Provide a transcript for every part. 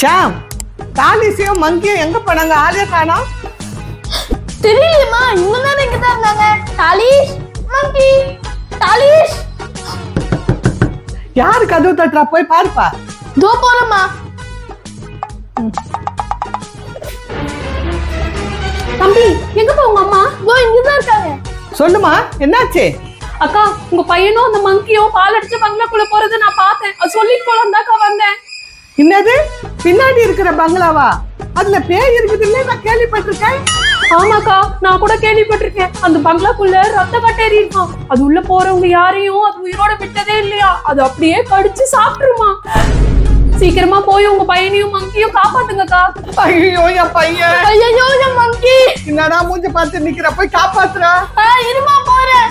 ஷாம் தாலிசியும் மங்கியும் எங்க போனாங்க? ஆளே காணோம். தெரியலையம்மா இவங்க தான் இங்க தான் இருந்தாங்க? டாலிஷ் மங்கி டாலிஷ் யாரு கதவு தட்டுறா? போய் பாருப்பா. தோ போறேம்மா. தம்பி எங்கப்பா உங்க அம்மா? தோ இங்க தான் இருக்காங்க. சொல்லுமா என்னாச்சு? அக்கா உங்க பையனும் அந்த மங்கியும் பால் அடிச்சு பங்களாக்குள்ள போறதை நான் பார்த்தேன். அது சொல்லிட்டு போலாம் தாக்கா வந்தேன். என்னது? பின்னாடி இருக்கிற பங்களாவா? அதுல பேய் இருக்குதுன்னு நான் கேள்விப்பட்டிருக்கேன். ஆமாக்கா நான் கூட கேள்விப்பட்டிருக்கேன். அந்த பங்களாக்குள்ள ரத்த கட்டேறி இருக்கும். அது உள்ள போறவங்க யாரையும் அது உயிரோட விட்டதே இல்லையா? அது அப்படியே கடிச்சு சாப்பிட்டுருமா. சீக்கிரமா போய் உங்க பையனையும் மங்கியும் காப்பாத்துங்கக்கா. ஐயோ என் பையன். ஐயோ என் மங்கி என்னடா மூஞ்சி பார்த்து நிக்கிற? போய் காப்பாத்துறா இருமா போறேன்.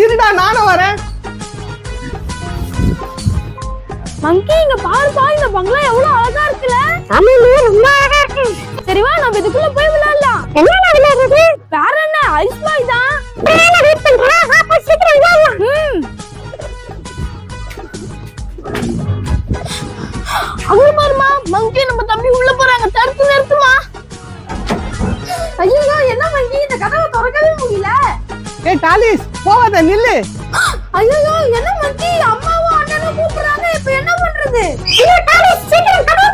இருடா நானும் வரேன். மங்கி இங்க பாருப்பா இந்த பங்களா எவ்வளவு அழகா இருக்குல்ல? ஆமாங்க ரொம்ப அழகா இருக்கு. சரி வா நம்ம இதுக்குள்ள போய் விளையாடலாம். என்ன விளையாடுறது? வேற என்ன ஐஸ் பாய் தான்? வெயிட் பண்றா வா போய் சீக்கிரம் விளையாடலாம் ம். அங்க பாருமா மங்கி நம்ம தம்பி உள்ள போறாங்க. தடுத்து நிறுத்துமா? ஐயோ என்ன மங்கி இந்த கதவை திறக்கவே முடியல. ஏய் டாலிஸ் போவாத நில்லு. ஐயோ என்ன மங்கி அம்மாவும் அண்ணனும் கூப்பிடுறாங்க. இப்ப என்ன பண்றது? ஐயோ டாலிஷ் சீக்கிரம் கதவு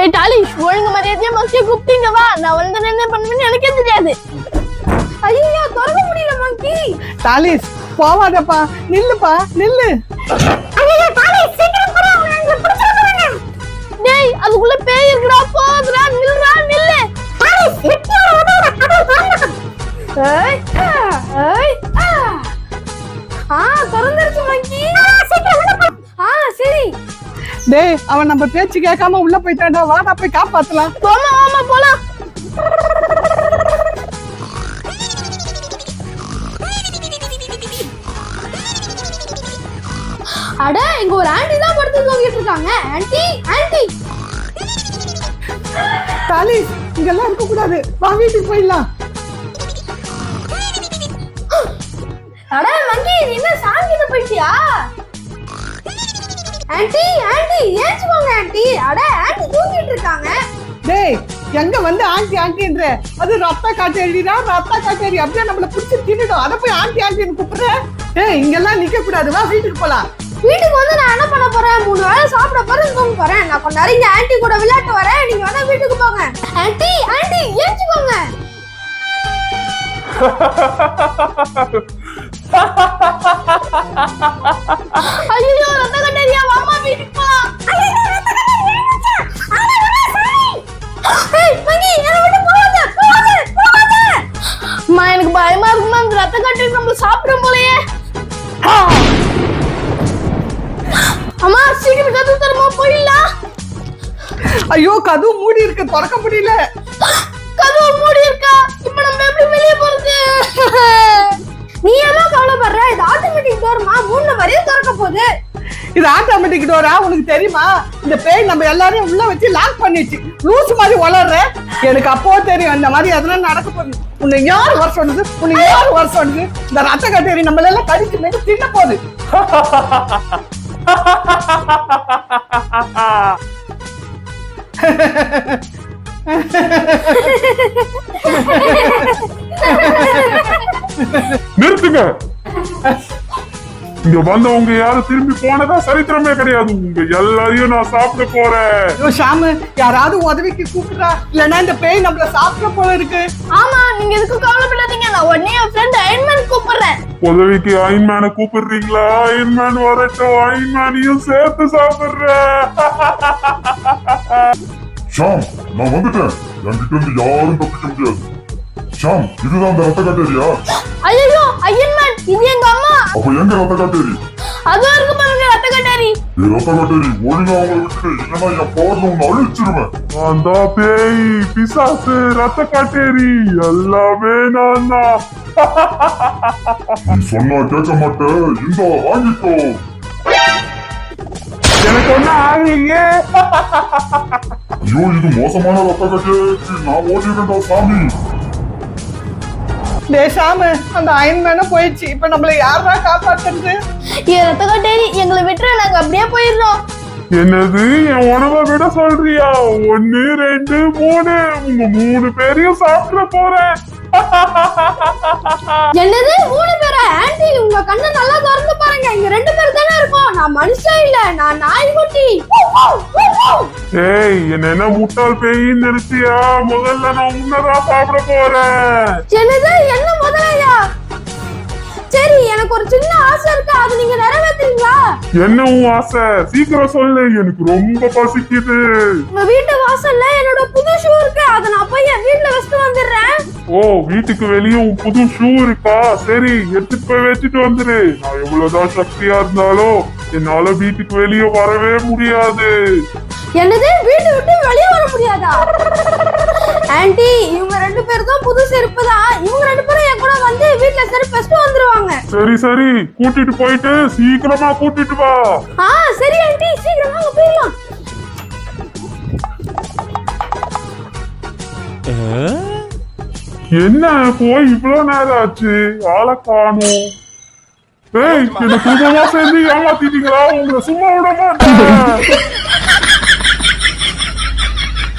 ஏய் டாலிஷ் ஒழுங்கு மரியாதையா மங்கிய கூப்பிட்டீங்க வா. நான் வந்து என்ன பண்ணுவேன்னு எனக்கே தெரியாது. ஐயோ திறக்க முடியல மங்கி டாலிஸ் போவாதப்பா. நில்லுப்பா நில்லு. ஏய் ஏய் ஆ. ஆ திறந்துருச்சு மங்கி. ஆ சரி. டேய் அவன் நம்ம பேச்சு கேட்காம உள்ள போயிட்டான்டா. வாடா போய் காப்பாத்தலாம். போமா ஆமா போலாம். அட இங்க ஒரு ஆண்டி தான் படுத்து தூங்கிட்டு இருக்காங்க. Aunty aunty. டாலிஸ் இங்கெல்லாம் இருக்க கூடாது வா வீட்டுக்கு போயிடலாம். அட மங்கி நீ என்ன சாங்கிட்டு போயிட்டியா ஆண்டி ஆண்டி ஏச்சுவாங்க ஆண்டி அட ஆண்டி தூங்கிட்டு இருக்காங்க டேய் எங்க வந்து ஆண்டி ஆண்டின்ற அது ரத்த காட்டேரிடா ரத்த காட்டேரி அப்படியே நம்மள புடிச்சு தின்னுடும். அத போய் ஆண்டி ஆண்டின்னு கூப்பிடுற? டேய் இங்கெல்லாம் நிக்க கூடாது வா வீட்டுக்கு போலாம். வீட்டுக்கு வந்து நான் என்ன பண்ண போறேன்? மூணு வேளை சாப்பிட போறேன் தூங்க போறேன். நான் கொஞ்ச நேரம் இங்க ஆன்ட்டி கூட விளையாட்டு வரேன். நீங்க வேணா வீட்டுக்கு போங்க. Aunty aunty ஏஞ்சுக்கோங்க. ஐயோ ரத்த கட்டறியா வாமா வீட்டுக்கு போலாம் ஐயோ ரத்த கட்டறியா ஏய் மங்கி என்ன விட்டு போகாத போகாத போகாத. அம்மா எனக்கு பயமா இருக்குமா இந்த ரத்த கட்டறி நம்ம சாப்பிடும் போலயே. அம்மா சீக்கிரம் கதவு தரமா போயிடலாம். ஐயோ கதவு மூடி இருக்கு திறக்க முடியல. இது ஆட்டோமேட்டிக் டோரா உனக்கு தெரியுமா? இந்த பேய் நம்ம எல்லாரையும் உள்ள வச்சு லாக் பண்ணிச்சு லூஸ் மாதிரி வளர்ற எனக்கு அப்போ தெரியும். அந்த மாதிரி அதெல்லாம் நடக்க போகுது. உன்னை யார் வர சொன்னது? உன்னை யார் வர சொன்னது? இந்த ரத்த கட்டேரி நம்மள எல்லாம் கடிச்சு மேல தின்ன போகுது. நிறுத்துங்க. இங்க வந்தவங்க யாரும் திரும்பி போனதா சரித்திரமே கிடையாது. உங்க எல்லாரையும் நான் சாப்பிட போறேன். ஐயோ ஷாமு யாராவது உதவிக்கு கூப்பிடுறா? இல்லைன்னா இந்த பேய் நம்மள சாப்பிட போல இருக்கு. ஆமா நீங்க எதுக்கும் கவலைப்படாதீங்க. நான் உடனே என் ஃப்ரெண்ட் அயன்மேன் கூப்பிடுறேன். உதவிக்கு அயன்மேனை கூப்பிடுறீங்களா? அயன்மேன் வரட்டும். அயன்மேனையும் சேர்த்து சாப்பிடுறேன். ஷாம் நான் வந்துட்டேன். என்கிட்ட இருந்து யாரும் தப்பிக்க முடியாது. ஷாம் இதுதான் அந்த ரத்த காட்டேரியா ஐயோ அயன்மேன் இது எங்க அம்மா அப்ப எங்க ரத்த காட்டேரி அதுவும் இருக்கு பாருங்க ரத்த கட்டாரி ஏ ரத்த காட்டேரி ஒழுங்கா அவங்களை விட்டு இல்லைன்னா என் பவர்ல உன்னை அழிச்சிருவேன். அந்த பேய் பிசாசு ரத்த காட்டேரி எல்லாமே நான் தான் நீ சொன்னா கேட்க மாட்டேன். இந்த வாங்கிக்கோ. எனக்கு ஒன்னும் ஆகலைங்க. ஐயோ இது மோசமான ரத்த காட்டேரி நான் ஓடிடுறேன்டா சாமி. ஷாமு அந்த அயன்மேனும் போயிடுச்சு. இப்ப நம்மள யாரா காப்பாத்துறது? ரத்த கட்டேரி எங்களை விட்டுற நாங்க அப்படியே போயிடுறோம். என்னது என் உணவை விட சொல்றியா? ஒன்னு ரெண்டு மூணு. உங்க மூணு பேரையும் சாப்பிட போறேன். என்னது மூணு பேரா? ஆன்ட்டி உங்க கண்ணை நல்லா திறந்து பாருங்க. இங்க ரெண்டு பேர் தானே இருக்கோம். நான் மனுஷன் இல்ல நான் நாய்க்குட்டி ஏய் என்ன என்ன முட்டாள் பேயின்னு நினைச்சியா? முதல்ல நான் உன்னதான் சாப்பிட போறேன். என்னது? என்ன முதலையா சரி எனக்கு ஒரு சின்ன ஆசை இருக்கு. அது நீங்க நிறைவேத்துறீங்களா? என்ன உன் ஆசை? சீக்கிரம் சொல்லு. எனக்கு ரொம்ப பசிக்குது. உங்க வீட்டு வாசல்ல என்னோட புது ஷூ இருக்கு. அதை நான் போய் என் வீட்ல வச்சுட்டு வந்துடுறேன். ஓ வீட்டுக்கு வெளியே உன் புது ஷூ இருக்கா? சரி எடுத்துட்டு போய் வச்சுட்டு வந்துரு. நான் எவ்வளவுதான் சக்தியா இருந்தாலும். என்னால வீட்டுக்கு வெளியே வரவே முடியாது. என்னது? வீட்டை விட்டு வெளியே வர முடியாதா? ஆன்ட்டி இவங்க ரெண்டு பேரும் தான் புது செருப்பு தான். இவங்க ரெண்டு பேரும் என் கூட வந்து வீட்ல செருப்பு வச்சுட்டு வந்துருவாங்க. சரி சரி. கூட்டிட்டு போயிட்டு சீக்கிரமா கூட்டிட்டு வா. ஆ சரி ஆன்ட்டி சீக்கிரம் போயிடலாம். என்ன? போய் இவ்வளவு நேரம் ஆச்சு? ஆளை காணும். ஏய் என்ன குடும்பமா சேர்ந்து ஏமாத்திட்டீங்களா? உங்களை சும்மா விட மாட்டேன்.